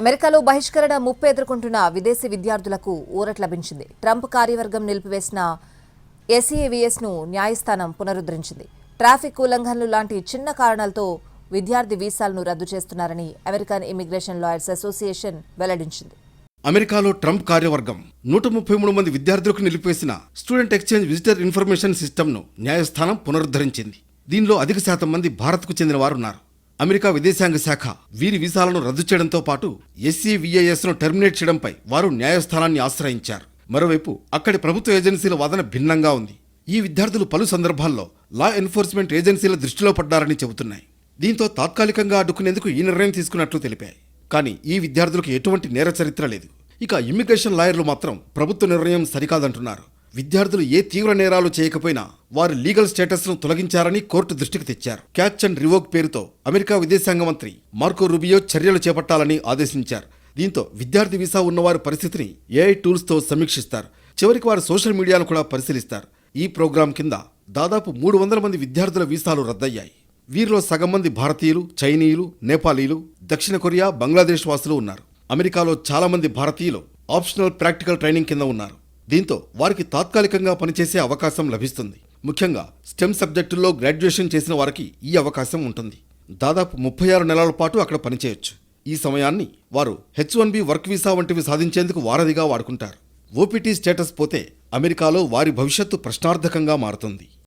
అమెరికాలో బహిష్కరణ ముప్పు ఎదుర్కొంటున్న విదేశీ విద్యార్థులకు ఊరట లభించింది. ట్రంప్ కార్యవర్గం నిలిపివేసిన ఎస్ఈఏవిఎస్ను న్యాయస్థానం పునరుద్ధరించింది. ట్రాఫిక్ ఉల్లంఘనలు లాంటి చిన్న కారణాలతో విద్యార్థి వీసాలను రద్దు చేస్తున్నారని అమెరికన్ ఇమిగ్రేషన్ లాయర్స్ అసోసియేషన్ వెల్లడించింది. అమెరికాలో ట్రంప్ కార్యవర్గం నూట ముప్పై మూడు మంది విద్యార్థులకు నిలిపివేసిన స్టూడెంట్ ఎక్స్చేంజ్ విజిటర్ ఇన్ఫర్మేషన్ సిస్టమ్ను న్యాయస్థానం పునరుద్ధరించింది. దీనిలో అధిక శాతం మంది భారత్కు చెందిన వారున్నారు అమెరికా విదేశాంగ శాఖ వీరి వీసాలను రద్దు చేయడంతో పాటు ఎస్సీవీఐఎస్ను టెర్మినేట్ చేయడంపై వారు న్యాయస్థానాన్ని ఆశ్రయించారు. మరోవైపు అక్కడి ప్రభుత్వ ఏజెన్సీల వాదన భిన్నంగా ఉంది. ఈ విద్యార్థులు పలు సందర్భాల్లో లా ఎన్ఫోర్స్మెంట్ ఏజెన్సీల దృష్టిలో పడ్డారని చెబుతున్నాయి. దీంతో తాత్కాలికంగా అడ్డుకునేందుకు ఈ నిర్ణయం తీసుకున్నట్లు తెలిపాయి. కానీ ఈ విద్యార్థులకు ఎటువంటి నేర చరిత్ర లేదు. ఇక ఇమ్మిగ్రేషన్ లాయర్లు మాత్రం ప్రభుత్వ నిర్ణయం సరికాదంటున్నారు. విద్యార్థులు ఏ తీవ్ర నేరాలు చేయకపోయినా వారి లీగల్ స్టేటస్ను తొలగించారని కోర్టు దృష్టికి తెచ్చారు. క్యాచ్ అండ్ రివోక్ పేరుతో అమెరికా విదేశాంగ మంత్రి మార్కో రుబియో చర్యలు చేపట్టాలని ఆదేశించారు. దీంతో విద్యార్థి వీసా ఉన్నవారి పరిస్థితిని ఏఐ టూల్స్తో సమీక్షిస్తారు. చివరికి వారు సోషల్ మీడియాను కూడా పరిశీలిస్తారు. ఈ ప్రోగ్రాం కింద దాదాపు మూడు వందల మంది విద్యార్థుల వీసాలు రద్దయ్యాయి. వీరిలో సగం మంది భారతీయులు చైనీయులు నేపాలీలు దక్షిణ కొరియా బంగ్లాదేశ్ వాసులు ఉన్నారు. అమెరికాలో చాలా మంది భారతీయులు ఆప్షనల్ ప్రాక్టికల్ ట్రైనింగ్ కింద ఉన్నారు. దీంతో వారికి తాత్కాలికంగా పనిచేసే అవకాశం లభిస్తుంది. ముఖ్యంగా స్టెమ్ సబ్జెక్టుల్లో గ్రాడ్యుయేషన్ చేసిన వారికి ఈ అవకాశం ఉంటుంది. దాదాపు ముప్పై ఆరు నెలల పాటు అక్కడ పనిచేయొచ్చు. ఈ సమయాన్ని వారు H one B work visa వంటివి సాధించేందుకు వారధిగా వాడుకుంటారు. ఓపీటీ స్టేటస్ పోతే అమెరికాలో వారి భవిష్యత్తు ప్రశ్నార్థకంగా మారుతుంది.